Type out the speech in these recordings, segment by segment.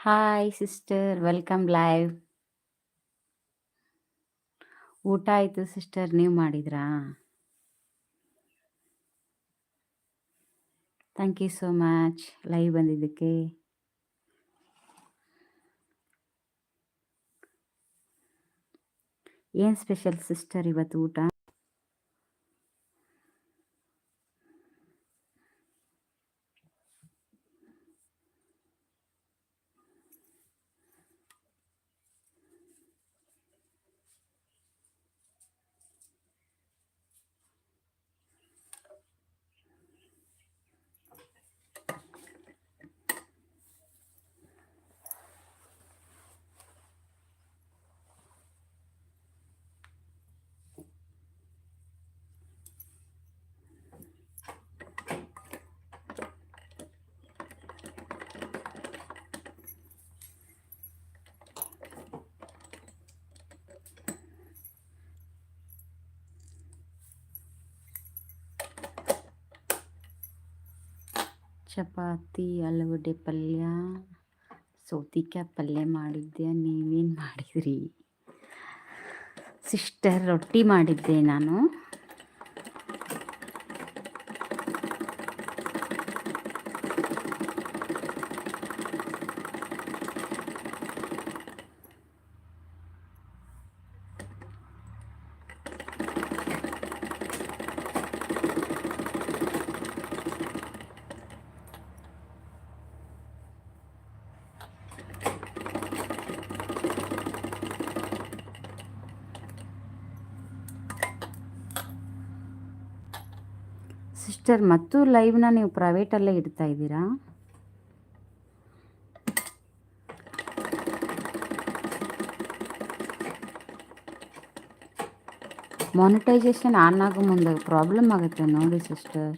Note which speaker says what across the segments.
Speaker 1: Hi sister welcome live ಊಟ ಆಯಿತು sister ನೀವು ಮಾಡಿದ್ರಾ? Thank you so much live ಬಂದಿದ್ದಕ್ಕೆ. ಏನು ಸ್ಪೆಷಲ್ ಸಿಸ್ಟರ್ ಇವತ್ತು ಊಟ? ಚಪಾತಿ ಆಲೂಗಡ್ಡೆ ಪಲ್ಯ ಸೌತಿಕಾಯಿ ಪಲ್ಯ ಮಾಡಿದ್ದೆ ನೀವೇನು ಮಾಡಿದ್ರಿ? ಸಿಸ್ಟರ್ ರೊಟ್ಟಿ ಮಾಡಿದ್ದೆ ನಾನು. ಸಿಸ್ಟರ್ ಮತ್ತು ಲೈವ್ನ ನೀವು ಪ್ರೈವೇಟಲ್ಲೇ ಇಡ್ತಾ ಇದ್ದೀರಾ? ಮಾನಿಟೈಸೇಷನ್ ಆನ್ ಆಗೋ ಮುಂದೆ ಪ್ರಾಬ್ಲಮ್ ಆಗುತ್ತೆ ನೋಡಿ ಸಿಸ್ಟರ್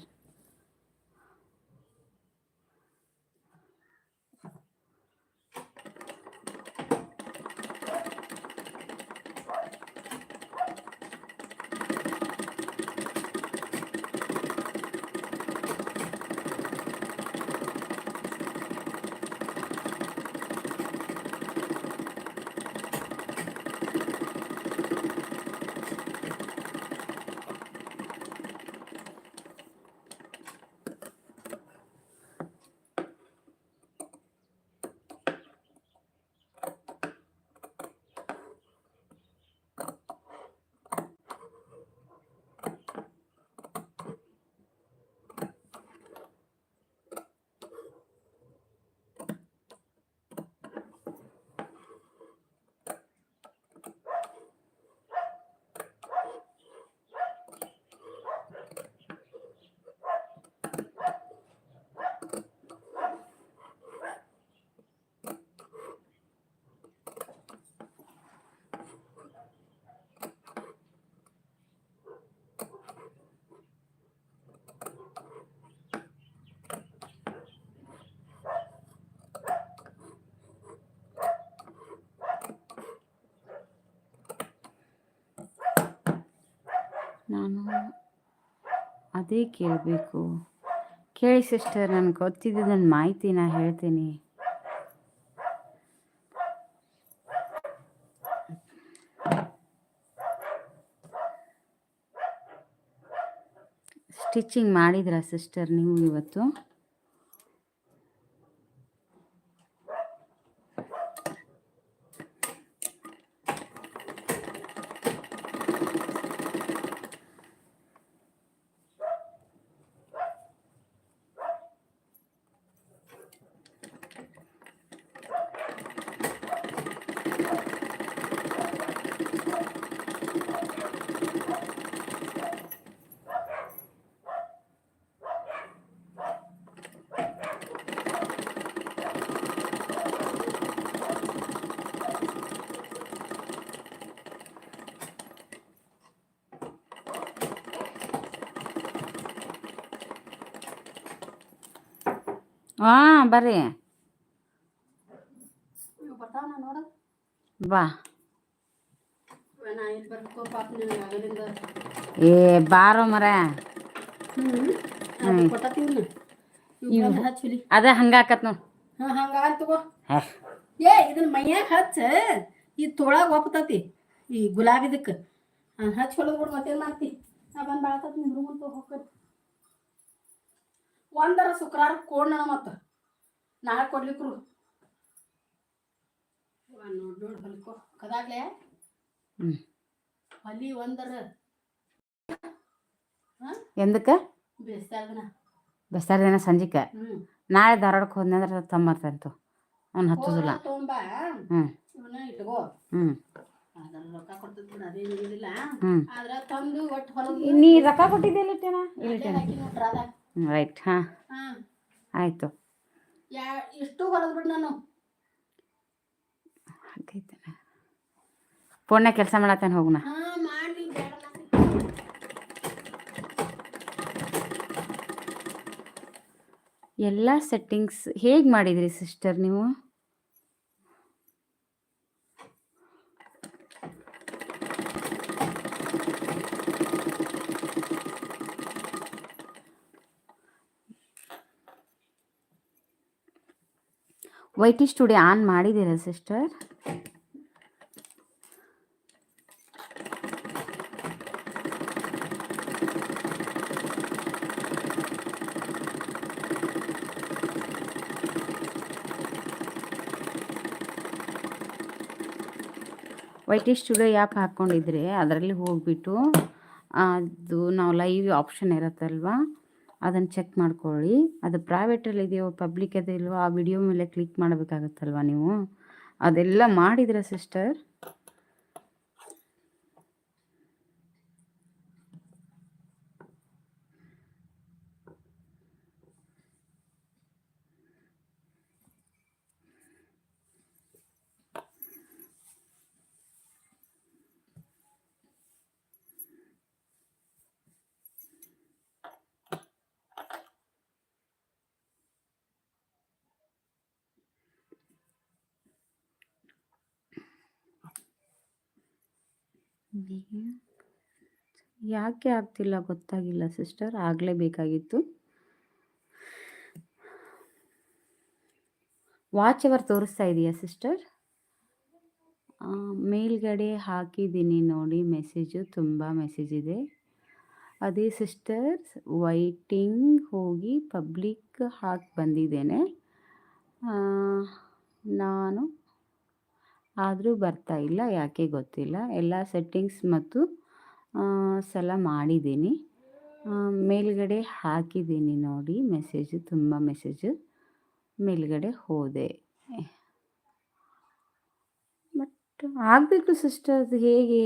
Speaker 1: ನಾನು ಅದೇ ಕೇಳಬೇಕು. ಕೇಳಿ ಸಿಸ್ಟರ್, ನನಗೆ ಗೊತ್ತಿದ್ದ ಮಾಹಿತಿ ನಾ ಹೇಳ್ತೀನಿ. ಸ್ಟಿಚಿಂಗ್ ಮಾಡಿದ್ರಾ ಸಿಸ್ಟರ್ ನೀವು ಇವತ್ತು? ಹಾಂ ಬರ್ರಿ.
Speaker 2: ನೋಡ.
Speaker 1: ಬಾ. ಏ ಬಾರೋ ಮರ. ಅದ ಹಂಗಾಕತ್
Speaker 2: ತಗೋ. ಏ ಇದನ್ನ ಮೈಯಾಗ ಹಚ್ಚ. ಈ ತೋಳಾಗ ಒಪ್ತತಿ. ಈ ಗುಲಾಬಿದಕ್ಕ ಹಚ್ಚಿ ಹೊಲದ್ ಬಿಡು ಮತ್ತೇನ್ ಮಾಡ್ತಿ? ನಾ ಬಂದ್ ಬಾಳತತ್ ನಿಮ್ ರೂಮಂತ ಹೋಗ್ತದೆ ಒಂದರ ಶುಕ್ರವಾರ ಕೊಡ್ನ ಮತ್ತ. ನಾಳೆ ಕೊಡ್ಲಿಕ್ರು. ನೋಡ್ ನೋಡ್ ಹೊಲ್ಕೋ ಕದಾಗ್ಲೆ?
Speaker 1: ಹ್ಮ್.
Speaker 2: ಅಲ್ಲಿ ಒಂದರ.
Speaker 1: ಎಂದಕ್ಕೆ? ಬೆಸ್ತಾರ ದಿನ ಸಂಜಿಕೆ? ನಾಳೆ ಧಾರವಾಡಕ್ಕೆ ಹೋದ್ನಂದ್ರೆ ತಂಬರ್ತಂತು ಅವ್ನು ಹತ್ತುದಿಲ್ಲ
Speaker 2: ತೊಗೊಂಬಾ.
Speaker 1: ಹ್ಞೂ
Speaker 2: ಇವನ್ನ ಇಟ್ಕೋ.
Speaker 1: ಹ್ಞೂ
Speaker 2: ಅದ್ರ
Speaker 1: ನೀ ರೊಕ್ಕ ಕೊಟ್ಟಿದ್ದೆ ಇಟ್ಟೇನ ಇಲ್ಲಿಟ್ಟೇನ
Speaker 2: ಹಾಕಿ ನೋಡ್ರ ಅದ
Speaker 1: ಹ್ಞೂ ರೈಟ್ ಹಾಂ. ಆಯಿತು.
Speaker 2: ಇಷ್ಟು ಹೊಲದ್ ನಾನು.
Speaker 1: ಫೋನ್ನಾಗ ಕೆಲಸ ಮಾಡತ್ತೇನೆ ಹೋಗುಣ
Speaker 2: ಹಾ ಮಾಡಿ ಬೇಡ
Speaker 1: ಎಲ್ಲ ಸೆಟ್ಟಿಂಗ್ಸ್ ಹೇಗೆ ಮಾಡಿದ್ರಿ ಸಿಸ್ಟರ್ ನೀವು? ವೈಟಿ ಸ್ಟುಡಿಯೋ ಆನ್ ಮಾಡಿದ್ದೀರಾ ಸಿಸ್ಟರ್? ವೈಟಿ ಸ್ಟುಡಿಯೋ ಆ್ಯಪ್ ಹಾಕ್ಕೊಂಡಿದ್ರೆ ಅದರಲ್ಲಿ ಹೋಗಿಬಿಟ್ಟು ಅದು ನಾವು ಲೈವ್ ಆಪ್ಷನ್ ಇರುತ್ತಲ್ವ? ಅದನ್ನು ಚೆಕ್ ಮಾಡ್ಕೊಳ್ಳಿ. ಅದು ಪ್ರೈವೇಟಲ್ಲಿ ಇದೆಯೋ ಪಬ್ಲಿಕ್ ಅದು ಇಲ್ವೋ ಆ ವಿಡಿಯೋ ಮೇಲೆ ಕ್ಲಿಕ್ ಮಾಡಬೇಕಾಗತ್ತಲ್ವ ನೀವು? ಅದೆಲ್ಲ ಮಾಡಿದ್ರೆ ಸಿಸ್ಟರ್ ಯಾಕೆ ಆಗ್ತಿಲ್ಲ ಗೊತ್ತಾಗಿಲ್ಲ ಸಿಸ್ಟರ್ ಆಗಲೇಬೇಕಾಗಿತ್ತು ವಾಚ್ ಅವರ್ ತೋರಿಸ್ತಾ ಇದೆಯಾ ಸಿಸ್ಟರ್? ಮೇಲ್ಗಡೆ ಹಾಕಿದ್ದೀನಿ ನೋಡಿ, ಮೆಸೇಜು, ತುಂಬ ಮೆಸೇಜ್ ಇದೆ. ಅದೇ ಸಿಸ್ಟರ್ಸ್ ವೈಟಿಂಗ್ ಹೋಗಿ ಪಬ್ಲಿಕ್ ಹಾಕಿ ಬಂದಿದ್ದೇನೆ. ನಾನು ಆದರೂ ಬರ್ತಾ ಇಲ್ಲ, ಯಾಕೆ ಗೊತ್ತಿಲ್ಲ. ಎಲ್ಲ ಸೆಟ್ಟಿಂಗ್ಸ್ ಮತ್ತು ಸಲ ಮಾಡಿದ್ದೀನಿ. ಮೇಲ್ಗಡೆ ಹಾಕಿದ್ದೀನಿ ನೋಡಿ ಮೆಸೇಜು ತುಂಬ ಮೆಸೇಜು ಮೇಲ್ಗಡೆ ಹೋದೆ. ಬಟ್ ಆಗಬೇಕು ಸಿಸ್ಟರ್ ಹೇಗೆ?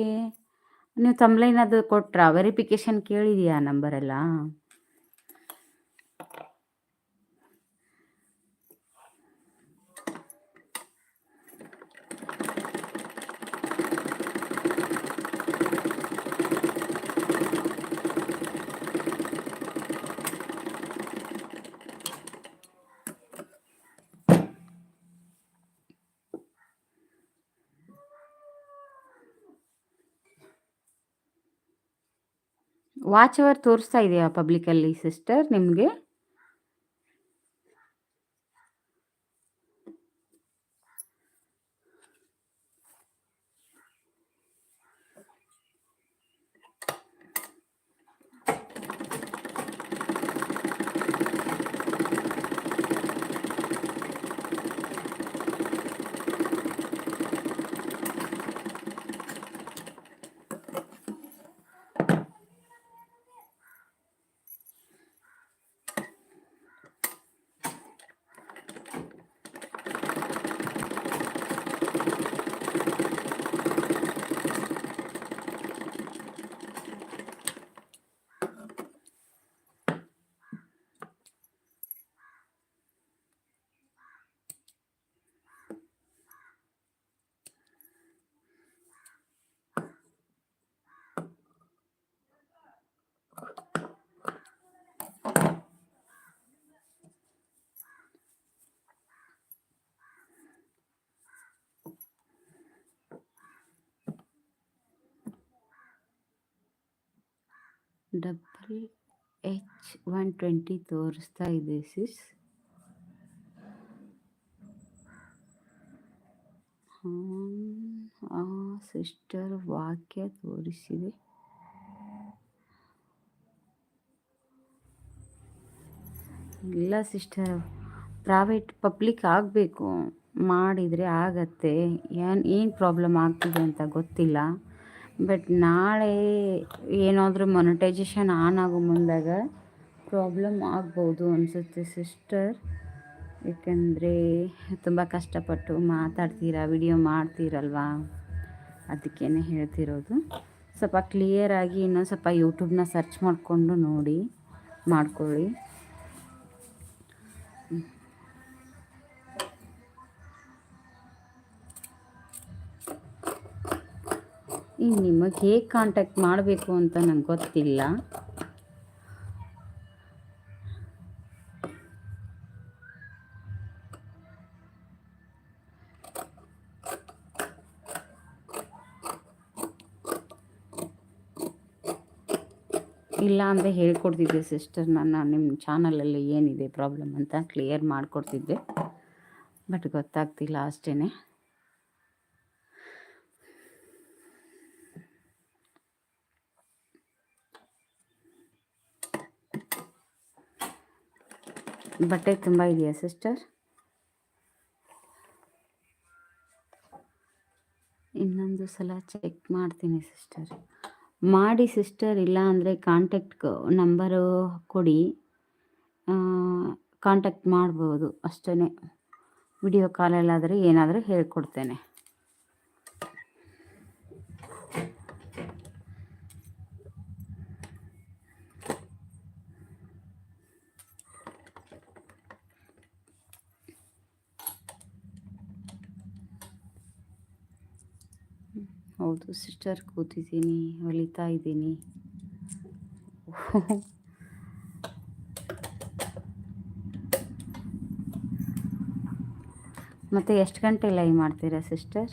Speaker 1: ನೀವು ತಮ್ಲೈನ್ ಅದು ವೆರಿಫಿಕೇಶನ್ ವೆರಿಫಿಕೇಷನ್ ಕೇಳಿದೆಯಾ ನಂಬರೆಲ್ಲ? ವಾಚ್ ಅವರ್ ತೋರಿಸ್ತಾ ಇದೆಯಾ ಪಬ್ಲಿಕಲ್ಲಿ ಸಿಸ್ಟರ್ ನಿಮಗೆ? ಡಬಲ್ ಎಚ್ ಒನ್ ಟ್ವೆಂಟಿ ತೋರಿಸ್ತಾ ಇದೆ ಸಿಸ್ ಆ ಸಿಸ್ಟರ್ ವಾಕ್ಯ ತೋರಿಸಿದೆ. ಇಲ್ಲ ಸಿಸ್ಟರ್ ಪ್ರೈವೇಟ್ ಪಬ್ಲಿಕ್ ಆಗಬೇಕು. ಮಾಡಿದರೆ ಆಗತ್ತೆ. ಏನು ಏನು ಪ್ರಾಬ್ಲಮ್ ಆಗ್ತಿದೆ ಅಂತ ಗೊತ್ತಿಲ್ಲ. ಬಟ್ ನಾಳೆ ಏನಾದರೂ ಮೊನಟೈಜೇಷನ್ ಆನ್ ಆಗೋ ಮುಂದಾಗ ಪ್ರಾಬ್ಲಮ್ ಆಗ್ಬೋದು ಅನಿಸುತ್ತೆ ಸಿಸ್ಟರ್ ಏಕೆಂದರೆ ತುಂಬ ಕಷ್ಟಪಟ್ಟು ಮಾತಾಡ್ತೀರಾ ವಿಡಿಯೋ ಮಾಡ್ತೀರಲ್ವಾ? ಅದಕ್ಕೇ ಹೇಳ್ತಿರೋದು. ಸ್ವಲ್ಪ ಕ್ಲಿಯರಾಗಿ ಇನ್ನೊಂದು ಸ್ವಲ್ಪ ಯೂಟ್ಯೂಬ್ನ ಸರ್ಚ್ ಮಾಡಿಕೊಂಡು ನೋಡಿ, ಮಾಡ್ಕೊಳ್ಳಿ. ಇನ್ನು ನಿಮಗೆ ಹೇಗೆ ಕಾಂಟ್ಯಾಕ್ಟ್ ಮಾಡಬೇಕು ಅಂತ ನಂಗೆ ಗೊತ್ತಿಲ್ಲ. ಇಲ್ಲ ಅಂದರೆ ಹೇಳ್ಕೊಡ್ತಿದ್ದೆ ಸಿಸ್ಟರ್ ನಾನು ನಿಮ್ಮ ಚಾನಲಲ್ಲಿ ಏನಿದೆ ಪ್ರಾಬ್ಲಮ್ ಅಂತ ಕ್ಲಿಯರ್ ಮಾಡಿಕೊಡ್ತಿದ್ದೆ. ಬಟ್ ಗೊತ್ತಾಗ್ತಿಲ್ಲ ಅಷ್ಟೇ ಬಟ್ಟೆ ತುಂಬ ಇದೆಯಾ, ಸಿಸ್ಟರ್? ಇನ್ನೊಂದು ಸಲ ಚೆಕ್ ಮಾಡ್ತೀನಿ, ಸಿಸ್ಟರ್. ಮಾಡಿ, ಸಿಸ್ಟರ್, ಇಲ್ಲ ಅಂದರೆ ಕಾಂಟ್ಯಾಕ್ಟ್ ನಂಬರು ಕೊಡಿ. ಕಾಂಟ್ಯಾಕ್ಟ್ ಮಾಡ್ಬೋದು ಅಷ್ಟೇ ವಿಡಿಯೋ ಕಾಲಲ್ಲಾದರೆ ಏನಾದರೂ ಹೇಳ್ಕೊಡ್ತೇನೆ. ಸಿಸ್ಟರ್ ಕೂತಿದ್ದೀನಿ ಹೊಲಿತಾ ಇದ್ದೀನಿ. ಮತ್ತು ಎಷ್ಟು ಗಂಟೆ ಲೈವ್ ಮಾಡ್ತೀರಾ ಸಿಸ್ಟರ್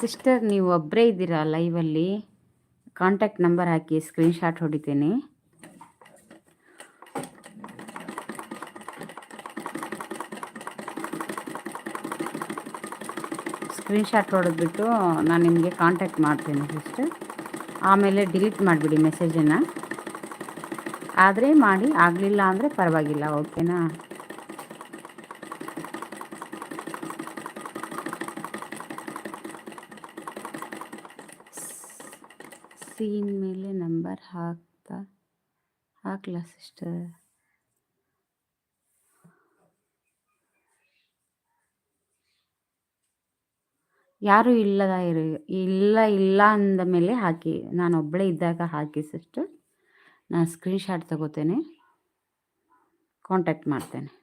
Speaker 1: ಸಿಸ್ಟರ್, ನೀವು ಒಬ್ಬರೇ ಇದ್ದೀರಾ ಲೈವಲ್ಲಿ ಕಾಂಟ್ಯಾಕ್ಟ್ ನಂಬರ್ ಹಾಕಿ ಸ್ಕ್ರೀನ್ಶಾಟ್ ಹೊಡಿತೀನಿ. ಸ್ಕ್ರೀನ್ಶಾಟ್ ಹೊಡೆದ್ಬಿಟ್ಟು ನಾನು ನಿಮಗೆ ಕಾಂಟ್ಯಾಕ್ಟ್ ಮಾಡ್ತೀನಿ ಫಸ್ಟ್ ಆಮೇಲೆ ಡಿಲೀಟ್ ಮಾಡಿಬಿಡಿ ಮೆಸೇಜನ್ನು ಆದರೆ ಮಾಡಿ, ಆಗಲಿಲ್ಲ ಅಂದರೆ ಪರವಾಗಿಲ್ಲ ಓಕೆನಾ ಸೀನ್ ಮೇಲೆ ನಂಬರ್ ಹಾಕ್ತಾ, ಹಾಕ್ಲಾ ಸಿಸ್ಟರ್ ಯಾರೂ ಇಲ್ಲದ ಇರು, ಇಲ್ಲ ಇಲ್ಲ ಅಂದ ಮೇಲೆ ಹಾಕಿ, ನಾನು ಒಬ್ಬಳೇ ಇದ್ದಾಗ ಹಾಕಿ ಸಿಸ್ಟರ್ ನಾನು ಸ್ಕ್ರೀನ್ಶಾಟ್ ತಗೋತೇನೆ. ಕಾಂಟ್ಯಾಕ್ಟ್ ಮಾಡ್ತೇನೆ.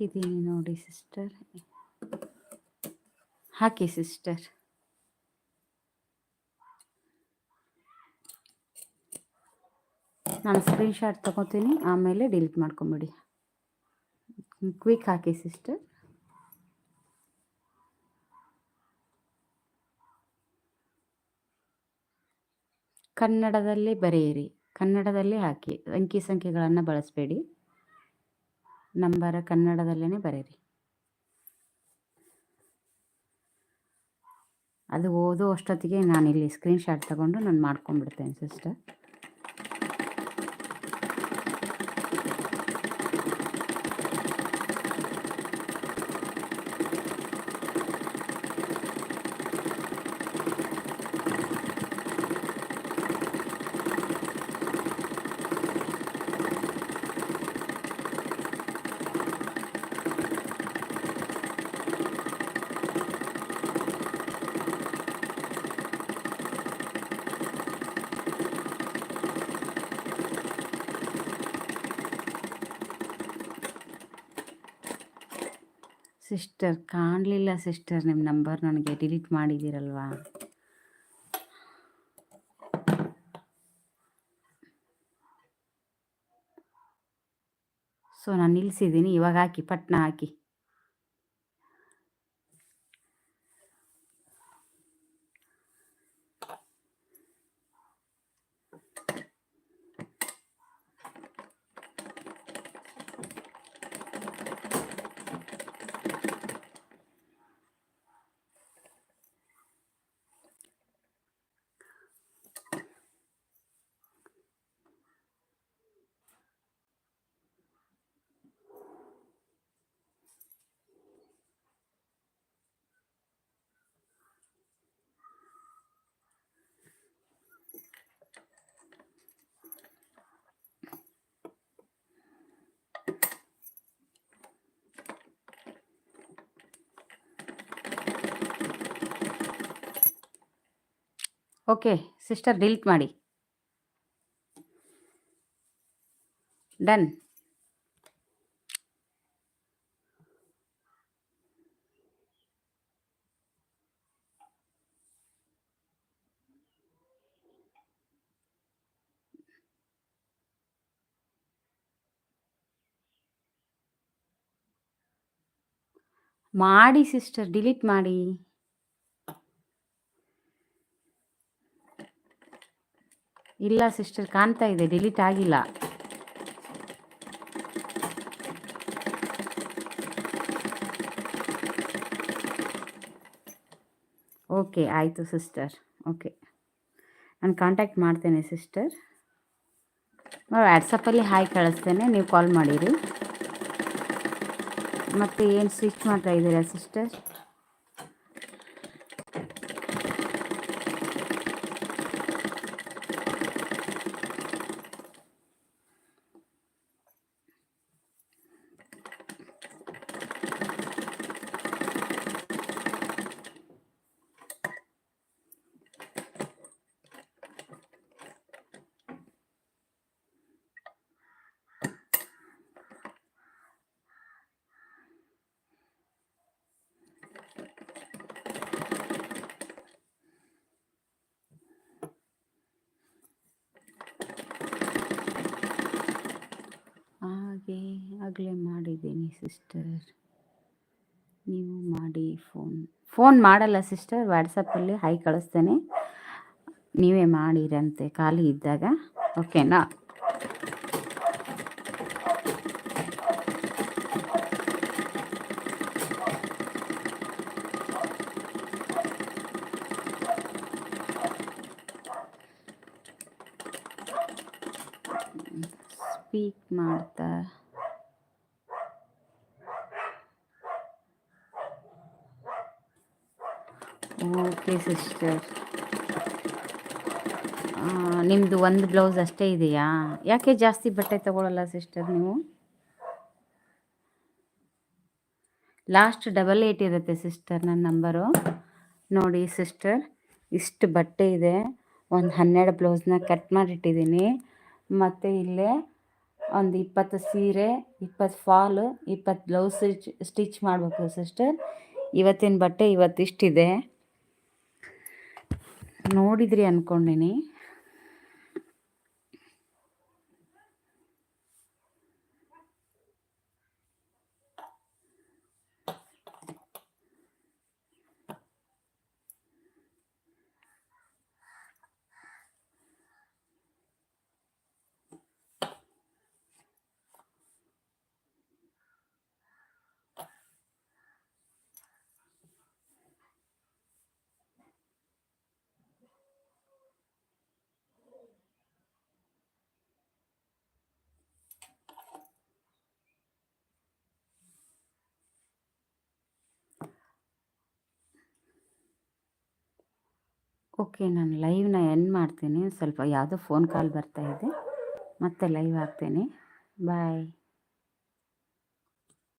Speaker 1: ಹಾಕಿದ್ದೀನಿ ನೋಡಿ ಸಿಸ್ಟರ್. ಹಾಕಿ ಸಿಸ್ಟರ್. ನಾನು ಸ್ಕ್ರೀನ್ಶಾಟ್ ತಗೋತೀನಿ, ಆಮೇಲೆ ಡಿಲೀಟ್ ಮಾಡ್ಕೊಂಬಿಡಿ. ಕ್ವಿಕ್ ಹಾಕಿ ಸಿಸ್ಟರ್. ಕನ್ನಡದಲ್ಲಿ ಬರೆಯಿರಿ. ಕನ್ನಡದಲ್ಲಿ ಹಾಕಿ, ಅಂಕಿ ಸಂಖ್ಯೆಗಳನ್ನು ಬಳಸಬೇಡಿ. ನಂಬರ ಕನ್ನಡದಲ್ಲೇ ಬರೀರಿ. ಅದು ಓದೋ ಅಷ್ಟೊತ್ತಿಗೆ ನಾನಿಲ್ಲಿ ಸ್ಕ್ರೀನ್ಶಾಟ್ ತಗೊಂಡು ನಾನು ಮಾಡ್ಕೊಂಡ್ಬಿಡ್ತೇನೆ ಸಿಸ್ಟರ್ ಸಿಸ್ಟರ್ ಕಾಣಲಿಲ್ಲ ಸಿಸ್ಟರ್ ನಿಮ್ಮ ನಂಬರ್ ನನಗೆ ಡಿಲೀಟ್ ಮಾಡಿದ್ದೀರಲ್ವಾ? ಸೊ ನಾನು ನಿಲ್ಲಿಸಿದ್ದೀನಿ ಇವಾಗ ಹಾಕಿ, ಪಟ್ನ ಹಾಕಿ. ಓಕೆ ಸಿಸ್ಟರ್ ಡಿಲೀಟ್ ಮಾಡಿ. ಡನ್. ಮಾಡಿ ಸಿಸ್ಟರ್ ಡಿಲೀಟ್ ಮಾಡಿ. ಇಲ್ಲ ಸಿಸ್ಟರ್ ಕಾಣ್ತಾ ಇದೆ ಡಿಲೀಟ್ ಆಗಿಲ್ಲ. ಓಕೆ ಆಯಿತು ಸಿಸ್ಟರ್ ಓಕೆ ನಾನು ಕಾಂಟ್ಯಾಕ್ಟ್ ಮಾಡ್ತೇನೆ ಸಿಸ್ಟರ್ ವ್ಯಾಟ್ಸಪ್ಪಲ್ಲಿ ಹಾಯ್ ಕಳಿಸ್ತೇನೆ, ನೀವು ಕಾಲ್ ಮಾಡಿರಿ. ಮತ್ತು ಏನು ಸ್ವಿಚ್ ಮಾಡ್ತಾ ಇದ್ದೀರಾ ಸಿಸ್ಟರ್ ಹಾಗೆ ಆಗಲೇ ಮಾಡಿದ್ದೀನಿ, ಸಿಸ್ಟರ್. ನೀವು ಮಾಡಿ ಫೋನ್. ಫೋನ್ ಮಾಡಲ್ಲ, ಸಿಸ್ಟರ್. ವಾಟ್ಸಪ್ಪಲ್ಲಿ ಹೈ ಕಳಿಸ್ತೇನೆ. ನೀವೇ ಮಾಡಿರಂತೆ, ಖಾಲಿ ಇದ್ದಾಗ. ಓಕೆನಾ? ಸ್ಪೀಕ್ ಮಾಡ್ತಾ ಓಕೆ ಸಿಸ್ಟರ್ ನಿಮ್ಮದು ಒಂದು ಬ್ಲೌಸ್ ಅಷ್ಟೇ ಇದೆಯಾ? ಯಾಕೆ ಜಾಸ್ತಿ ಬಟ್ಟೆ ತಗೊಳ್ಳಲ್ಲ ಸಿಸ್ಟರ್ ನೀವು? ಲಾಸ್ಟ್ ಡಬಲ್ ಏಯ್ಟ್ ಇರುತ್ತೆ ಸಿಸ್ಟರ್ ನನ್ನ ನಂಬರು ನೋಡಿ ಸಿಸ್ಟರ್ ಇಷ್ಟು ಬಟ್ಟೆ ಇದೆ. ಒಂದು ಹನ್ನೆರಡು ಬ್ಲೌಸ್ನ ಕಟ್ ಮಾಡಿಟ್ಟಿದ್ದೀನಿ ಮತ್ತು ಇಲ್ಲೇ ಒಂದು ಇಪ್ಪತ್ತು ಸೀರೆ, ಇಪ್ಪತ್ತು ಫಾಲ್ ಇಪ್ಪತ್ತು ಬ್ಲೌಸ್ ಸ್ಟಿಚ್ ಮಾಡಬೇಕು ಸಿಸ್ಟರ್ ಇವತ್ತಿನ ಬಟ್ಟೆ ಇವತ್ತಿಷ್ಟಿದೆ. ನೋಡಿದ್ರಿ ಅಂದ್ಕೊಂಡಿನಿ ಓಕೆ, ನಾನು ಲೈವ್ನ ಎಂಡ್ ಮಾಡ್ತೀನಿ. ಸ್ವಲ್ಪ ಯಾವುದೋ ಫೋನ್ ಕಾಲ್ ಬರ್ತಾ ಇದೆ. ಮತ್ತೆ ಲೈವ್ ಆಗ್ತೀನಿ ಬಾಯ್